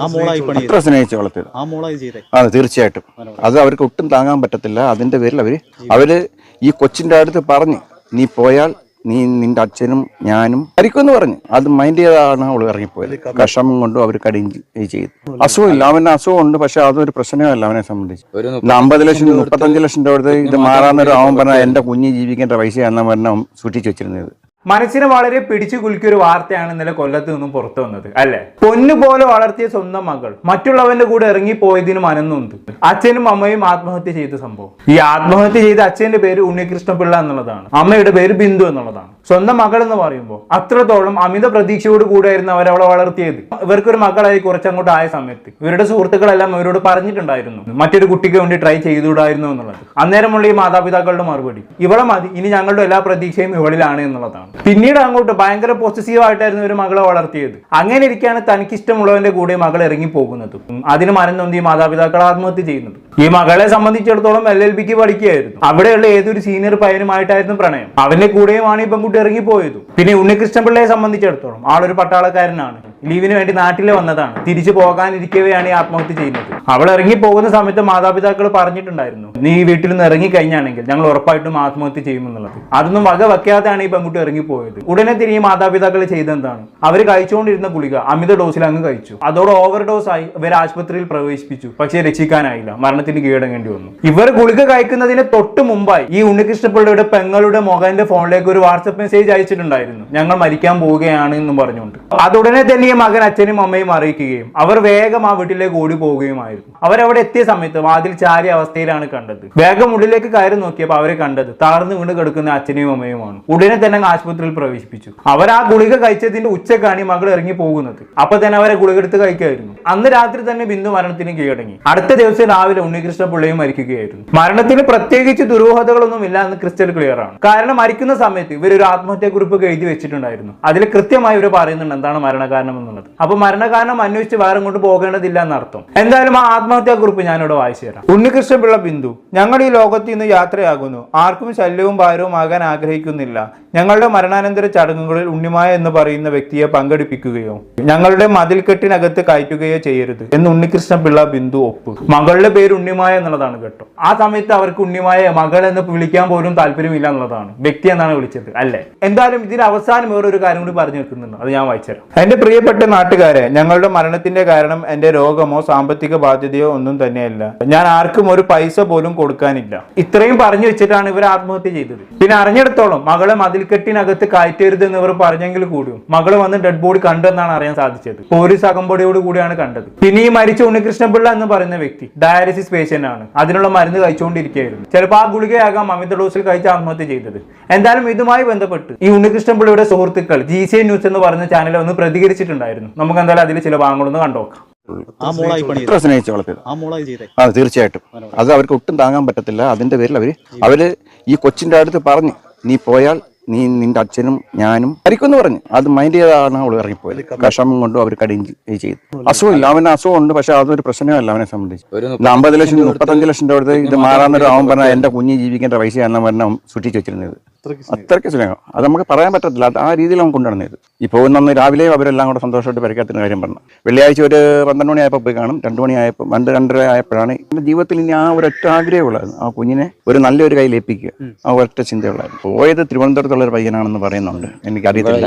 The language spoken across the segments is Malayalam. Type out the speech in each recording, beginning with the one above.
ആ മോളായി പണി അത്ര സ്നേഹിച്ച് വളർത്തിയത് ആ മോളായി ചെയ്തേ. അതെ തീർച്ചയായിട്ടും. അത് അവർക്ക് ഒട്ടും താങ്ങാൻ പറ്റത്തില്ല. അതിന്റെ പേരിൽ അവർ അവർ ഈ കൊച്ചിന്റെ അടുത്ത് പറഞ്ഞ് നീ പോയാൽ നീ നിന്റെ അച്ഛനും ഞാനും മരിക്കുമെന്ന് പറഞ്ഞു. അത് മൈൻഡ് ചെയ്താണ് അവൾ ഇറങ്ങിപ്പോയത്. വിഷമം കൊണ്ടും അവർ കടിയും ചെയ്തു. അസുഖമില്ല അവന് അസുഖമുണ്ട് പക്ഷെ അതൊരു പ്രശ്നമല്ല അവനെ സംബന്ധിച്ച്. അമ്പത് ലക്ഷം മുപ്പത്തഞ്ച് ലക്ഷം രൂപ ഇത് മാറാന്നൊരു അവൻ പറഞ്ഞ എന്റെ കുഞ്ഞ് ജീവിക്കേണ്ട പൈസയാണെന്ന് പറഞ്ഞ അവൻ സൂക്ഷിച്ചു വെച്ചിരുന്നത്. മനസ്സിനെ വളരെ പിടിച്ചു കുലുക്കിയ ഒരു വാർത്തയാണ് ഇന്നലെ കൊല്ലത്ത് നിന്നും പുറത്തു വന്നത് അല്ലെ? പൊന്നു പോലെ വളർത്തിയ സ്വന്തം മകൾ മറ്റുള്ളവന്റെ കൂടെ ഇറങ്ങി അനന്നുണ്ട് അച്ഛനും അമ്മയും ആത്മഹത്യ ചെയ്ത സംഭവം. ഈ ആത്മഹത്യ ചെയ്ത അച്ഛന്റെ പേര് ഉണ്ണികൃഷ്ണപിള്ള എന്നുള്ളതാണ്. അമ്മയുടെ പേര് ബിന്ദു എന്നുള്ളതാണ്. സ്വന്തം മകൾ എന്ന് പറയുമ്പോൾ അത്രത്തോളം അമിത പ്രതീക്ഷയോട് കൂടെയായിരുന്നു അവളെ വളർത്തിയത്. ഇവർക്കൊരു മകളായി കുറച്ചങ്ങോട്ട് ആയ സമയത്ത് ഇവരുടെ സുഹൃത്തുക്കളെല്ലാം അവരോട് പറഞ്ഞിട്ടുണ്ടായിരുന്നു. മറ്റൊരു കുട്ടിക്ക് വേണ്ടി ട്രൈ ചെയ്തുകൂടായിരുന്നു എന്നുള്ളത്. അന്നേരമുള്ള ഈ മാതാപിതാക്കളുടെ മറുപടി ഇവളെ മതി ഇനി ഞങ്ങളുടെ എല്ലാ പ്രതീക്ഷയും ഇവളിലാണ് എന്നുള്ളതാണ്. പിന്നീട് അങ്ങോട്ട് ഭയങ്കര പോസിറ്റീവ് ആയിട്ടായിരുന്നു ഒരു മകളെ വളർത്തിയത്. അങ്ങനെ ഇരിക്കാണ് തനിക്ക് ഇഷ്ടമുള്ളവന്റെ കൂടെ മകൾ ഇറങ്ങി പോകുന്നത് അതിന് മനംനൊന്ത് മാതാപിതാക്കൾ ആത്മഹത്യ ചെയ്യുന്നത്. ഈ മകളെ സംബന്ധിച്ചിടത്തോളം എൽ എൽ ബിക്ക് പഠിക്കുകയായിരുന്നു. അവിടെയുള്ള ഏതൊരു സീനിയർ പയ്യനുമായിട്ടായിരുന്നു പ്രണയം. അവന്റെ കൂടെയുമാണ് ഈ പെൺകുട്ടി ഇറങ്ങിപ്പോയത്. പിന്നെ ഉണ്ണികൃഷ്ണൻ പിള്ളയെ സംബന്ധിച്ചിടത്തോളം ആളൊരു പട്ടാളക്കാരനാണ്. ലീവിന് വേണ്ടി നാട്ടിൽ വന്നതാണ്. തിരിച്ചു പോകാനിരിക്കവെയാണ് ഈ ആത്മഹത്യ ചെയ്യുന്നത്. അവൾ ഇറങ്ങി പോകുന്ന സമയത്ത് മാതാപിതാക്കൾ പറഞ്ഞിട്ടുണ്ടായിരുന്നു നീ വീട്ടിൽ നിന്ന് ഇറങ്ങി കഴിഞ്ഞാണെങ്കിൽ ഞങ്ങൾ ഉറപ്പായിട്ടും ആത്മഹത്യ ചെയ്യുമെന്നുള്ളത് അതൊന്നും വക വെക്കാതെയാണ് ഈ പെൺകുട്ടി ഇറങ്ങിപ്പോയത് ഉടനെ തിരികെ മാതാപിതാക്കൾ ചെയ്തെന്താണ് അവർ കഴിച്ചുകൊണ്ടിരുന്ന ഗുളിക അമിത ഡോസിൽ അങ്ങ് കഴിച്ചു. അതോടെ ഓവർ ഡോസ് ആയി ഇവർ ആശുപത്രിയിൽ പ്രവേശിപ്പിച്ചു. പക്ഷേ രക്ഷിക്കാനായില്ല മരണത്തിന് കീഴടങ്ങേണ്ടി വന്നു. ഇവർ ഗുളിക കഴിക്കുന്നതിന് തൊട്ട് മുമ്പായി ഈ ഉണ്ണികൃഷ്ണപിള്ളയുടെ പെങ്ങളുടെ മകന്റെ ഫോണിലേക്ക് ഒരു വാട്സപ്പ് മെസ്സേജ് അയച്ചിട്ടുണ്ടായിരുന്നു ഞങ്ങൾ മരിക്കാൻ പോവുകയാണ് എന്നും പറഞ്ഞുകൊണ്ട്. അതുടനെ തന്നെ ഈ മകൻ അച്ഛനും അമ്മയും അറിയിക്കുകയും അവർ വേഗം ആ വീട്ടിലേക്ക് ഓടി പോവുകയുമായിരുന്നു അവരവിടെ എത്തിയ സമയത്ത് വാതിൽ ചാരി അവസ്ഥയിലാണ് കണ്ടത്. വേഗം ഉള്ളിലേക്ക് കയറി നോക്കിയപ്പോൾ അവരെ കണ്ടത് തളർന്നു വീണ് കിടക്കുന്ന അച്ഛനെയും അമ്മയുമാണ്. ഉടനെ തന്നെ ആശുപത്രിയിൽ പ്രവേശിപ്പിച്ചു. അവർ ആ ഗുളിക കഴിച്ചതിന്റെ ഉച്ചക്കാണ് ഈ മകൾ ഇറങ്ങി പോകുന്നത്. അപ്പൊ തന്നെ അവരെ ഗുളിക എടുത്ത് കഴിക്കായിരുന്നു. അന്ന് രാത്രി തന്നെ ബിന്ദു മരണത്തിന് കീഴടങ്ങി. അടുത്ത ദിവസം രാവിലെ ഉണ്ണികൃഷ്ണ പിള്ളയും മരിക്കുകയായിരുന്നു. മരണത്തിന് പ്രത്യേകിച്ച് ദുരൂഹതകളൊന്നും ഇല്ല എന്ന് ക്രിസ്റ്റൽ ക്ലിയർ ആണ്. കാരണം മരിക്കുന്ന സമയത്ത് ഇവർ ഒരു ആത്മഹത്യാ കുറിപ്പ് എഴുതി വെച്ചിട്ടുണ്ടായിരുന്നു. അതിൽ കൃത്യമായി ഇവർ പറയുന്നുണ്ട് എന്താണ് മരണകാരണം എന്നുള്ളത് അപ്പൊ മരണകാരണം അന്വേഷിച്ച് വേറെ കൊണ്ട് പോകേണ്ടതില്ല എന്നർത്ഥം. എന്തായാലും ആ ആത്മഹത്യാ കുറിപ്പ് ഞാനിവിടെ വായിച്ചു തരാം. ഉണ്ണികൃഷ്ണൻ പിള്ള ബിന്ദു ഞങ്ങൾ ഈ ലോകത്ത് ഇന്ന് യാത്രയാകുന്നു. ആർക്കും ശല്യവും ഭാരവും ആകാൻ ആഗ്രഹിക്കുന്നില്ല. ഞങ്ങളുടെ മരണാനന്തര ചടങ്ങുകളിൽ ഉണ്ണിമായ എന്ന് പറയുന്ന വ്യക്തിയെ പങ്കെടുപ്പിക്കുകയോ ഞങ്ങളുടെ മതിൽക്കെട്ടിനകത്ത് കയറ്റുകയോ ചെയ്യരുത് എന്ന് ഉണ്ണികൃഷ്ണൻ പിള്ള ബിന്ദു ഒപ്പ്. മകളുടെ പേര് ഉണ്ണിമായ എന്നുള്ളതാണ് കേട്ടോ. ആ സമയത്ത് അവർക്ക് ഉണ്ണിമായ മകൾ എന്ന് വിളിക്കാൻ പോലും താല്പര്യമില്ല എന്നുള്ളതാണ്. വ്യക്തി എന്നാണ് വിളിച്ചത് അല്ലേ? എന്തായാലും ഇതിന് അവസാനം വേറൊരു കാര്യം കൂടി പറഞ്ഞു വെക്കുന്നുണ്ട്. അത് ഞാൻ വായിച്ചുതരാം എന്റെ പ്രിയപ്പെട്ട നാട്ടുകാരെ ഞങ്ങളുടെ മരണത്തിന്റെ കാരണം എന്റെ രോഗമോ സാമ്പത്തിക ബാധ്യതയോ ഒന്നും തന്നെയല്ല. ഞാൻ ആർക്കും ഒരു പൈസ പോലും കൊടുക്കാനില്ല. ഇത്രയും പറഞ്ഞു വെച്ചിട്ടാണ് ഇവർ ആത്മഹത്യ ചെയ്തത്. പിന്നെ അറിഞ്ഞിടത്തോളം മകളെ മതിൽക്കെട്ടിനകത്ത് കയറ്റരുത് എന്ന് ഇവർ പറഞ്ഞെങ്കിൽ കൂടിയും മകൾ വന്ന് ഡെഡ് ബോഡി കണ്ടെന്നാണ് അറിയാൻ സാധിച്ചത്. പോലീസ് അകമ്പടിയോട് കൂടിയാണ് കണ്ടത്. പിന്നെ ഈ മരിച്ച ഉണ്ണികൃഷ്ണപിള്ള എന്ന് പറയുന്ന വ്യക്തി ഡയാലിസിസ് പേഷ്യന്റ് ആണ്. അതിനുള്ള മരുന്ന് കഴിച്ചുകൊണ്ടിരിക്കുകയായിരുന്നു. ചിലപ്പോൾ ആ ഗുളികയാകാം അമിത ഡോസിൽ കഴിച്ച് ആത്മഹത്യ ചെയ്തത്. എന്തായാലും ഇതുമായി ബന്ധപ്പെട്ട് ഈ ഉണ്ണികൃഷ്ണപിള്ളയുടെ സുഹൃത്തുക്കൾ ജി സി ന്യൂസ് എന്ന് പറഞ്ഞ ചാനൽ ഒന്ന് പ്രതികരിച്ചിട്ടുണ്ടായിരുന്നു. നമുക്ക് എന്തായാലും അതിൽ ചില ഭാഗങ്ങളൊന്ന് കണ്ടോക്കാം അത്ര സ്നേഹിച്ച് വളർത്തിയത്. ആ തീർച്ചയായിട്ടും. അത് അവർക്ക് ഒട്ടും താങ്ങാൻ പറ്റത്തില്ല. അതിന്റെ പേരിൽ അവർ അവർ ഈ കൊച്ചിന്റെ അടുത്ത് പറഞ്ഞു നീ പോയാൽ നീ നിന്റെ അച്ഛനും ഞാനും മരിക്കുമെന്ന് പറഞ്ഞു. അത് മൈൻഡ് ചെയ്താണ് അവൾ ഇറങ്ങിപ്പോയത്. വിഷമം കൊണ്ടും അവർ കടി ചെയ്തു. അസുഖമില്ല അവന് അസുഖമുണ്ട് പക്ഷെ അതൊരു പ്രശ്നമല്ല അവനെ സംബന്ധിച്ച്. അമ്പത് ലക്ഷം മുപ്പത്തഞ്ച് ലക്ഷം രൂപ ഇത് മാറാന്നൊരു അവൻ പറഞ്ഞ എന്റെ കുഞ്ഞ് ജീവിക്കേണ്ട പൈസയാണെന്ന് പറഞ്ഞ അവൻ സൂക്ഷിച്ചു വെച്ചിരുന്നത്. അത്രയ്ക്ക് സ്നേഹം. അത് നമുക്ക് പറയാൻ പറ്റത്തില്ല. അത് ആ രീതിയിൽ അവൻ കൊണ്ടുവന്നത് ഈ പോകുന്ന രാവിലെ അവരെല്ലാം കൂടെ സന്തോഷമായിട്ട് പരിക്കാത്തിന് കാര്യം പറഞ്ഞു. വെള്ളിയാഴ്ച ഒരു പന്ത്രണ്ട് മണിയായപ്പോൾ പോയി കാണും. രണ്ട് മണിയായപ്പോൾ രണ്ട് രണ്ടര ആയപ്പോഴാണ് എന്റെ ജീവിതത്തിൽ ഇനി ആ ഒരൊറ്റ ആഗ്രഹമുള്ളായിരുന്നു ആ കുഞ്ഞിനെ ഒരു നല്ലൊരു കയ്യിൽ ഏൽപ്പിക്കുക. ആ ഒരൊറ്റ ചിന്തയുള്ളായിരുന്നു. പോയത് തിരുവനന്തപുരത്തുള്ള ഒരു പയ്യനാണെന്ന് പറയുന്നുണ്ട്. എനിക്കറിയത്തില്ല.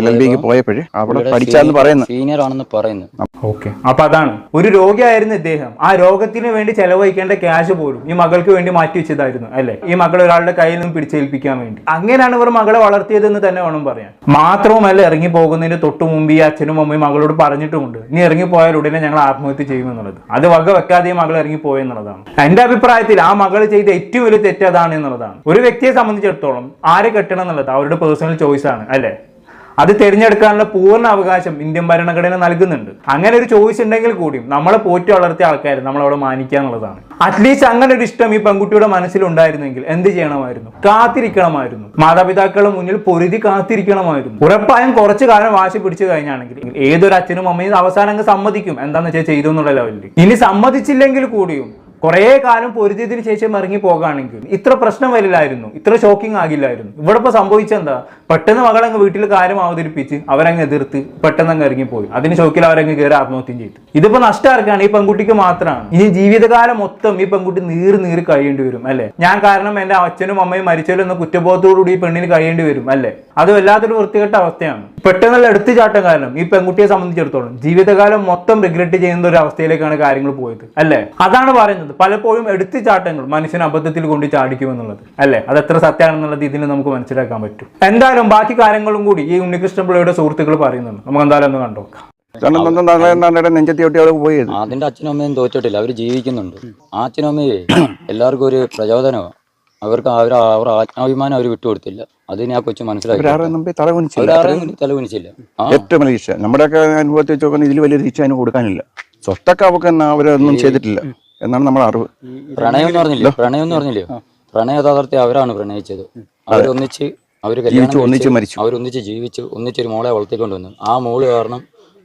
എൽ എൽ ബിക്ക് പോയപ്പോഴേ അവിടെ പഠിച്ചാന്ന് പറയുന്നു. സീനിയർ ആണെന്ന് പറയുന്നു. ഓക്കെ. അപ്പൊ അതാണ്. ഒരു രോഗിയായിരുന്നു ഇദ്ദേഹം. ആ രോഗത്തിന് വേണ്ടി ചെലവഴിക്കേണ്ട ക്യാഷ് പോലും ഈ മകൾക്ക് വേണ്ടി മാറ്റി വെച്ചതായിരുന്നു അല്ലെ? ഈ മകൾ ഒരാളുടെ കയ്യിൽ നിന്നും പിടിച്ചേൽപ്പിക്കാൻ വേണ്ടി. അങ്ങനെയാണ് ഇവർ മകളെ വളർത്തിയതെന്ന് തന്നെ വേണം പറയാൻ. മാത്രവുമല്ല ഇറങ്ങി പോകുന്നതിന് തൊട്ടു മുമ്പ് ഈ അച്ഛനും അമ്മയും മകളോട് പറഞ്ഞിട്ടുമുണ്ട്. നീ ഇറങ്ങി പോയാൽ ഉടനെ ഞങ്ങൾ ആത്മഹത്യ ചെയ്യുമെന്നുള്ളത് അത് വക വെക്കാതെ മകൾ ഇറങ്ങി പോയെന്നുള്ളതാണ് എന്റെ അഭിപ്രായത്തിൽ ആ മകൾ ചെയ്ത ഏറ്റവും വലിയ തെറ്റ് അതാണ് എന്നുള്ളതാണ്. ഒരു വ്യക്തിയെ സംബന്ധിച്ചിടത്തോളം ആരെ കെട്ടണം എന്നുള്ളത് അവരുടെ പേഴ്സണൽ ചോയ്സ് ആണ് അല്ലെ? അത് തിരഞ്ഞെടുക്കാനുള്ള പൂർണ അവകാശം ഇന്ത്യൻ ഭരണഘടന നൽകുന്നുണ്ട്. അങ്ങനെ ഒരു ചോയ്സ് ഉണ്ടെങ്കിൽ കൂടിയും നമ്മളെ പോറ്റി വളർത്തിയ ആൾക്കാർ നമ്മളവിടെ മാനിക്കുക എന്നുള്ളതാണ്. അറ്റ്ലീസ്റ്റ് അങ്ങനെ ഒരു ഇഷ്ടം ഈ പെൺകുട്ടിയുടെ മനസ്സിലുണ്ടായിരുന്നെങ്കിൽ എന്ത് ചെയ്യണമായിരുന്നു? കാത്തിരിക്കണമായിരുന്നു. മാതാപിതാക്കളുടെ മുന്നിൽ പൊരുതി കാത്തിരിക്കണമായിരുന്നു. ഉറപ്പായും കുറച്ചു കാലം വാശി പിടിച്ചു കഴിഞ്ഞാണെങ്കിൽ ഏതൊരു അച്ഛനും അമ്മയും അവസാനം സമ്മതിക്കും. എന്താണെന്ന് വെച്ചാൽ ചെയ്തു എന്നുള്ള ലെവലിൽ ഇനി സമ്മതിച്ചില്ലെങ്കിൽ കൂടിയും കുറെ കാലം പൊരുതിയതിനു ശേഷം ഇറങ്ങി പോകുകയാണെങ്കിൽ ഇത്ര പ്രശ്നം വരില്ലായിരുന്നു. ഇത്ര ഷോക്കിംഗ് ആകില്ലായിരുന്നു. ഇവിടെ ഇപ്പൊ സംഭവിച്ചെന്താ? പെട്ടെന്ന് മകളങ്ങ് വീട്ടിൽ കാര്യം അവതരിപ്പിച്ച് അവരങ്ങ് എതിർത്ത് പെട്ടെന്ന് അങ്ങ് ഇറങ്ങിപ്പോയി. അതിന് ഷോക്കിൽ അവരങ്ങ് കയറി ആത്മഹത്യം ചെയ്തു. ഇതിപ്പോ നഷ്ടമാർക്കാണ് ഈ പെൺകുട്ടിക്ക് മാത്രമാണ്. ഇനി ജീവിതകാലം മൊത്തം ഈ പെൺകുട്ടി നീറി നീറി കഴിയേണ്ടി വരും അല്ലെ? ഞാൻ കാരണം എന്റെ അച്ഛനും അമ്മയും മരിച്ചാലും എന്ന കുറ്റബോധത്തോടുകൂടി ഈ പെണ്ണിന് കഴിയേണ്ടി വരും അല്ലെ? അത് വല്ലാത്തൊരു വൃത്തികെട്ട അവസ്ഥയാണ്. പെട്ടെന്നുള്ള എടുത്തുചാട്ടം കാരണം ഈ പെൺകുട്ടിയെ സംബന്ധിച്ചിടത്തോളം ജീവിതകാലം മൊത്തം റിഗ്രറ്റ് ചെയ്യുന്ന ഒരു അവസ്ഥയിലേക്കാണ് കാര്യങ്ങൾ പോയത് അല്ലെ? അതാണ് പറയുന്നത്. പലപ്പോഴും എടുത്തു ചാട്ടങ്ങൾ മനുഷ്യനെ അബദ്ധത്തിൽ കൊണ്ട് ചാടിക്കുമെന്നുള്ളത് അല്ലേ? അത് എത്ര സത്യമാണെന്നുള്ളത് ഇതിന് നമുക്ക് മനസ്സിലാക്കാൻ പറ്റും. എന്തായാലും ബാക്കി കാര്യങ്ങളും കൂടി ഈ ഉണ്ണികൃഷ്ണപിള്ളയുടെ സുഹൃത്തുക്കൾ പറയുന്നുണ്ട്. നമുക്ക് എന്തായാലും ഒന്ന് കണ്ടുനോക്കാം അതിന്റെ അച്ഛനും അമ്മയും തോറ്റിട്ടില്ല. അവർ ജീവിക്കുന്നുണ്ട്. ആ അച്ഛനും അമ്മയെ എല്ലാവർക്കും ഒരു പ്രചോദനമാണ് അവർക്ക് അവർ അവർ ആത്മാഭിമാനം അവർ വിട്ടുകൊടുത്തില്ല. അതിനെ ആ കൊച്ചു മനസ്സിലാക്കി. തലകുനിച്ചില്ല. ഏറ്റവും വലിയ ശിക്ഷ. നമ്മുടെയൊക്കെ അനുഭവത്തിൽ വെച്ച് നോക്കുന്ന ഇതിൽ വലിയ ശിക്ഷ അതിന് കൊടുക്കാനില്ല. സ്വത്തൊക്കെ അവർക്ക് എന്നാ അവരൊന്നും ചെയ്തിട്ടില്ല. എന്നാണ് നമ്മുടെ അറിവ്. പ്രണയം എന്ന് പറഞ്ഞില്ലേ? പ്രണയം എന്ന് പറഞ്ഞില്ലേ? പ്രണയ യഥാർത്ഥത്തെ അവരാണ് പ്രണയിച്ചത്. അവരൊന്നിച്ച് അവർ ജീവിച്ചു, ഒന്നിച്ച് മരിച്ചു. അവരൊന്നിച്ച് ജീവിച്ചു ഒന്നിച്ചൊരു മോളെ വളർത്തിക്കൊണ്ട് വന്നു. ആ മോൾ കാരണം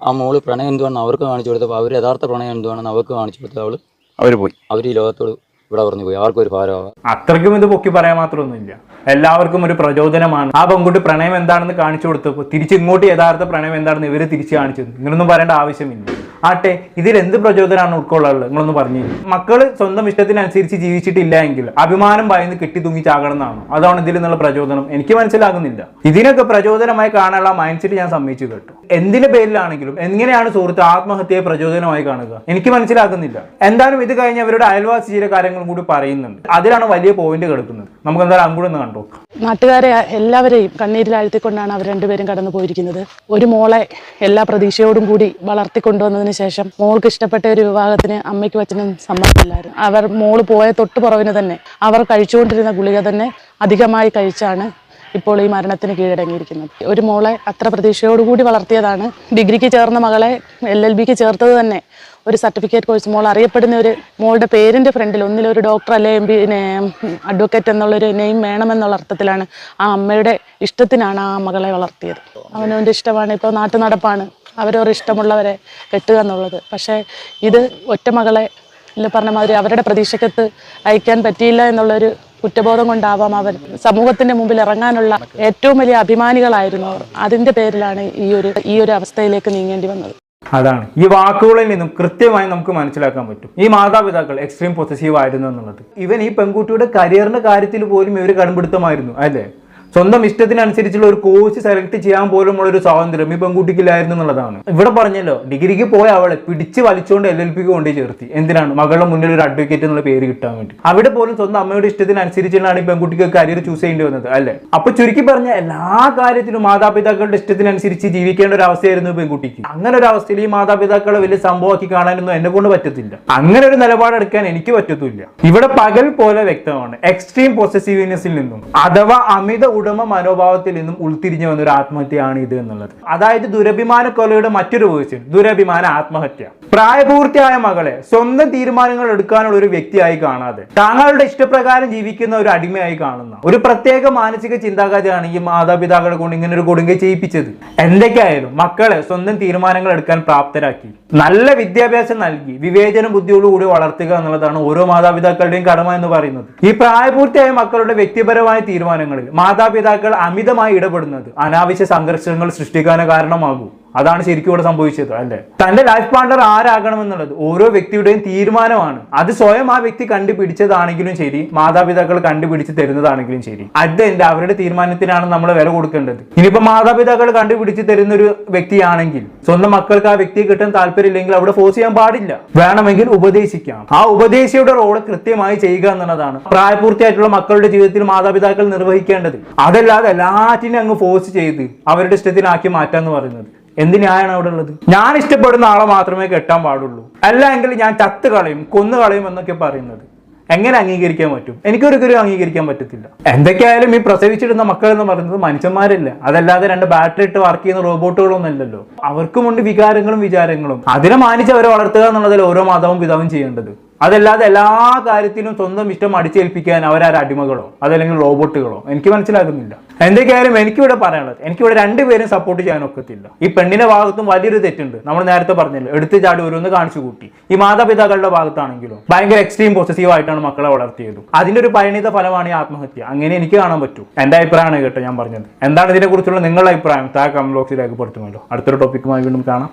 ആ മോൾ പ്രണയം എന്തുവാണെന്ന് അവർക്ക് കാണിച്ചു കൊടുത്തപ്പോൾ അവർ യഥാർത്ഥ പ്രണയം എന്തുവാണെന്ന് അവർക്ക് കാണിച്ചു കൊടുത്ത അവൾ അവർ പോയി. അവർ ഈ ലോകത്തോട് ഇവിടെ പറഞ്ഞു പോയി. ആർക്കും ഒരു ഭാരമാകാം അത്രയ്ക്കും ഇത് പൊക്കി പറയാൻ മാത്രമൊന്നുമില്ല. എല്ലാവർക്കും ഒരു പ്രചോദനമാണ്. ആ പെൺകുട്ടി പ്രണയം എന്താണെന്ന് കാണിച്ചു കൊടുത്തപ്പോൾ തിരിച്ചിങ്ങോട്ട് യഥാർത്ഥ പ്രണയം എന്താണെന്ന് ഇവർ തിരിച്ചു കാണിച്ചു ഇങ്ങനൊന്നും പറയേണ്ട ആവശ്യമില്ല. ആട്ടെ ഇതിൽ എന്ത് പ്രചോദനമാണ് ഉൾക്കൊള്ളുള്ളത് നിങ്ങളൊന്ന് പറഞ്ഞു മക്കൾ സ്വന്തം ഇഷ്ടത്തിനനുസരിച്ച് ജീവിച്ചിട്ടില്ല എങ്കിൽ അഭിമാനം ഭയന്ന് കെട്ടി തൂങ്ങി ചാകണം എന്നാണ്? അതാണ് ഇതിൽ നിന്നുള്ള പ്രചോദനം. എനിക്ക് മനസ്സിലാകുന്നില്ല. ഇതിനൊക്കെ പ്രചോദനമായി കാണാനുള്ള മൈൻഡ് സെറ്റ് ഞാൻ സമ്മതിച്ചു കേട്ടു. എന്തിന്റെ പേരിലാണെങ്കിലും എങ്ങനെയാണ് സുഹൃത്ത് ആത്മഹത്യയെ പ്രചോദനമായി കാണുക? എനിക്ക് മനസ്സിലാക്കുന്നില്ല എന്തായാലും ഇത് കഴിഞ്ഞ് അവരുടെ അയൽവാസി ചില കാര്യങ്ങളും കൂടി പറയുന്നുണ്ട്. അതിലാണ് വലിയ പോയിന്റ് കിടക്കുന്നത്. നമുക്ക് എന്തായാലും അങ്ങോട്ട് ഒന്ന് കണ്ടു നാട്ടുകാരെ എല്ലാവരെയും കണ്ണീരിലാഴ്ത്തിക്കൊണ്ടാണ് അവർ രണ്ടുപേരും കടന്നു പോയിരിക്കുന്നത് ഒരു മോളെ എല്ലാ പ്രതീക്ഷയോടും കൂടി വളർത്തിക്കൊണ്ടുവന്നതിന് ശേഷം മോൾക്ക് ഇഷ്ടപ്പെട്ട ഒരു വിവാഹത്തിന് അമ്മയ്ക്കും അച്ഛനും സമ്മതമില്ലായിരുന്നു അവർ മോൾ പോയ തൊട്ട് പുറവിന് തന്നെ അവർ കഴിച്ചുകൊണ്ടിരുന്ന ഗുളിക തന്നെ അധികമായി കഴിച്ചാണ് ഇപ്പോൾ ഈ മരണത്തിന് കീഴടങ്ങിയിരിക്കുന്നത്. ഒരു മോളെ അത്ര പ്രതീക്ഷയോടുകൂടി വളർത്തിയതാണ് ഡിഗ്രിക്ക് ചേർന്ന മകളെ എൽ എൽ ബിക്ക് ചേർത്തത് തന്നെ ഒരു സർട്ടിഫിക്കറ്റ് കോഴ്സ്. മോൾ അറിയപ്പെടുന്ന ഒരു മോളുടെ പേരിന്റെ ഫ്രണ്ടിൽ ഒന്നിലൊരു ഡോക്ടർ അല്ലെ എം പിന്നെ അഡ്വക്കേറ്റ് എന്നുള്ളൊരു നെയിം വേണമെന്നുള്ള അർത്ഥത്തിലാണ് ആ അമ്മയുടെ ഇഷ്ടത്തിനാണ് ആ മകളെ വളർത്തിയത്. അവനവന്റെ ഇഷ്ടമാണ്. ഇപ്പോൾ നാട്ടു നടപ്പാണ് അവരവർ ഇഷ്ടമുള്ളവരെ കെട്ടുക എന്നുള്ളത്. പക്ഷേ ഇത് ഒറ്റ മകളെ പറഞ്ഞ മാതിരി അവരുടെ പ്രതീക്ഷക്കത്ത് അയക്കാൻ പറ്റിയില്ല എന്നുള്ളൊരു കുറ്റബോധം കൊണ്ടാവാം അവർ സമൂഹത്തിന്റെ മുമ്പിൽ ഇറങ്ങാനുള്ള ഏറ്റവും വലിയ അഭിമാനികളായിരുന്നു അവർ അതിന്റെ പേരിലാണ് ഈ ഒരു ഈ ഒരു അവസ്ഥയിലേക്ക് നീങ്ങേണ്ടി വന്നത്. അതാണ്. ഈ വാക്കുകളിൽ നിന്നും കൃത്യമായി നമുക്ക് മനസ്സിലാക്കാൻ പറ്റും. ഈ മാതാപിതാക്കൾ എക്സ്ട്രീം പൊസസീവ് ആയിരുന്നു എന്നുള്ളത്. ഇവൻ ഈ പെൺകുട്ടിയുടെ കരിയറിന്റെ കാര്യത്തിൽ പോലും ഇവർ കടുംപിടുത്തമായിരുന്നു അല്ലേ? സ്വന്തം ഇഷ്ടത്തിനനുസരിച്ചുള്ള ഒരു കോഴ്സ് സെലക്ട് ചെയ്യാൻ പോലും ഉള്ള ഒരു സ്വാതന്ത്ര്യം ഈ പെൺകുട്ടിക്കില്ലായിരുന്നു എന്നുള്ളതാണ്. ഇവിടെ പറഞ്ഞല്ലോ ഡിഗ്രിക്ക് പോയ അവളെ പിടിച്ച് വലിച്ചുകൊണ്ട് എൽ എൽ പിക്ക് കൊണ്ടേ ചേർത്തി. എന്തിനാണ്? മകളുടെ മുന്നിൽ ഒരു അഡ്വക്കേറ്റ് എന്നുള്ള പേര് കിട്ടാൻ വേണ്ടി. അവിടെ പോലും സ്വന്തം അമ്മയുടെ ഇഷ്ടത്തിനനുസരിച്ചാണ് ഈ പെൺകുട്ടിക്ക് കരിയർ ചൂസ് ചെയ്യേണ്ടി വന്നത് അല്ലേ? അപ്പൊ ചുരുക്കി പറഞ്ഞ എല്ലാ കാര്യത്തിലും മാതാപിതാക്കളുടെ ഇഷ്ടത്തിനനുസരിച്ച് ജീവിക്കേണ്ട ഒരു അവസ്ഥയായിരുന്നു പെൺകുട്ടിക്ക്. അങ്ങനെ ഒരു അവസ്ഥയിൽ ഈ മാതാപിതാക്കളെ വലിയ സംഭവമാക്കി കാണാനൊന്നും എന്നെ കൊണ്ട് പറ്റത്തില്ല. അങ്ങനെ ഒരു നിലപാടെടുക്കാൻ എനിക്ക് പറ്റത്തില്ല. ഇവിടെ പകൽ പോലെ വ്യക്തമാണ്. എക്സ്ട്രീം പോസിറ്റീവ്നെസ്സിൽ നിന്നും അഥവാ അമിത ഉടമ മനോഭാവത്തിൽ നിന്നും ഉൾത്തിരിഞ്ഞു വന്ന ഒരു ആത്മഹത്യയാണ് ഇത് എന്നുള്ളത്. അതായത് ദുരഭിമാന കൊലയുടെ മറ്റൊരു വേഴ്സ്യൻ ദുരഭിമാന ആത്മഹത്യ. പ്രായപൂർത്തിയായ മകളെ സ്വന്തം തീരുമാനങ്ങൾ എടുക്കാനുള്ള ഒരു വ്യക്തിയായി കാണാതെ താങ്കളുടെ ഇഷ്ടപ്രകാരം ജീവിക്കുന്ന ഒരു അടിമയായി കാണുന്ന ഒരു പ്രത്യേക മാനസിക ചിന്താഗതിയാണ് ഈ മാതാപിതാക്കളെ കൊണ്ട് ഇങ്ങനെ ഒരു കൊടുങ്കை ചെയ്യിപ്പിച്ചത്. എന്തൊക്കെയായാലും മക്കളെ സ്വന്തം തീരുമാനങ്ങൾ എടുക്കാൻ പ്രാപ്തരാക്കി നല്ല വിദ്യാഭ്യാസം നൽകി വിവേചന ബുദ്ധിയോടുകൂടി വളർത്തുക എന്നുള്ളതാണ് ഓരോ മാതാപിതാക്കളുടെയും കടമ എന്ന് പറയുന്നത്. ഈ പ്രായപൂർത്തിയായ മക്കളുടെ വ്യക്തിപരമായ തീരുമാനങ്ങളിൽ മാതാപിതാക്കൾ അമിതമായി ഇടപെടുന്നത്. അനാവശ്യ സംഘർഷങ്ങൾ സൃഷ്ടിക്കാൻ കാരണമാകും. അതാണ് ശരിക്കും ഇവിടെ സംഭവിച്ചത് അല്ലേ? തന്റെ ലൈഫ് പാർട്ണർ ആരാകണം എന്നുള്ളത് ഓരോ വ്യക്തിയുടെയും തീരുമാനമാണ്. അത് സ്വയം ആ വ്യക്തി കണ്ടുപിടിച്ചതാണെങ്കിലും ശരി മാതാപിതാക്കൾ കണ്ടുപിടിച്ച് തരുന്നതാണെങ്കിലും ശരി. അത് എന്റെ അവരുടെ തീരുമാനത്തിനാണ് നമ്മൾ വില കൊടുക്കേണ്ടത്. ഇനിയിപ്പോ മാതാപിതാക്കൾ കണ്ടുപിടിച്ച് തരുന്ന ഒരു വ്യക്തിയാണെങ്കിൽ സ്വന്തം മക്കൾക്ക് ആ വ്യക്തിയെ കിട്ടാൻ താല്പര്യമില്ലെങ്കിൽ അവിടെ ഫോഴ്സ് ചെയ്യാൻ പാടില്ല. വേണമെങ്കിൽ ഉപദേശിക്കാം. ആ ഉപദേശിയുടെ റോൾ കൃത്യമായി ചെയ്യുക എന്നുള്ളതാണ് പ്രായപൂർത്തിയായിട്ടുള്ള മക്കളുടെ ജീവിതത്തിൽ മാതാപിതാക്കൾ നിർവഹിക്കേണ്ടത്. അതല്ലാതെ എല്ലാറ്റിനും അങ്ങ് ഫോഴ്സ് ചെയ്ത് അവരുടെ ഇഷ്ടത്തിനാക്കി മാറ്റാന്ന് പറയുന്നത്. എന്ത് ന്യായമാണ് അവിടെ ഉള്ളത്? ഞാൻ ഇഷ്ടപ്പെടുന്ന ആളെ മാത്രമേ കെട്ടാൻ പാടുള്ളൂ. അല്ലെങ്കിൽ ഞാൻ ചത്ത് കളയും കൊന്നു കളയും എന്നൊക്കെ പറയുന്നത്. എങ്ങനെ അംഗീകരിക്കാൻ പറ്റും? എനിക്കൊരിക്കലും അംഗീകരിക്കാൻ പറ്റത്തില്ല. എന്തൊക്കെയായാലും ഈ പ്രസവിച്ചിടുന്ന മക്കൾ എന്ന് പറയുന്നത് മനുഷ്യന്മാരല്ല. അതല്ലാതെ രണ്ട് ബാറ്ററി ഇട്ട് വർക്ക് ചെയ്യുന്ന റോബോട്ടുകളൊന്നും അല്ലല്ലോ. അവർക്കുമുണ്ട് വികാരങ്ങളും വിചാരങ്ങളും. അതിനെ മാനിച്ച് അവരെ വളർത്തുക എന്നുള്ളതിൽ ഓരോ മാതാവും പിതാവും ചെയ്യേണ്ടത്. അതല്ലാതെ എല്ലാ കാര്യത്തിലും സ്വന്തം ഇഷ്ടം അടിച്ചേൽപ്പിക്കാൻ അവരാര അടിമകളോ അതല്ലെങ്കിൽ റോബോട്ടുകളോ? എനിക്ക് മനസ്സിലാകുന്നില്ല. എന്തൊക്കെയായാലും എനിക്കിവിടെ പറയാനുള്ളത് എനിക്കിവിടെ രണ്ടുപേരും സപ്പോർട്ട് ചെയ്യാൻ ഒക്കത്തില്ല. ഈ പെണ്ണിന്റെ ഭാഗത്തും വലിയൊരു തെറ്റുണ്ട്. നമ്മൾ നേരത്തെ പറഞ്ഞല്ലോ എടുത്ത് ചാടി ഓരോന്ന് കാണിച്ചു കൂട്ടി. ഈ മാതാപിതാക്കളുടെ ഭാഗത്താണെങ്കിലും ഭയങ്കര എക്സ്ട്രീം പോസിറ്റീവ് ആയിട്ടാണ് മക്കളെ വളർത്തിയത്. അതിന്റെ ഒരു പരിണിത ഫലമാണ് ഈ ആത്മഹത്യ. അങ്ങനെ എനിക്ക് കാണാൻ പറ്റൂ. എന്റെ അഭിപ്രായമാണ് കേട്ടോ ഞാൻ പറഞ്ഞത്. എന്താണ് ഇതിനെക്കുറിച്ചുള്ള നിങ്ങളുടെ അഭിപ്രായം? താഴെ കമന്റ് ബോക്സിൽ രേഖപ്പെടുത്തുമല്ലോ അടുത്തൊരു ടോപ്പിക്കുമായി വീണ്ടും കാണാം.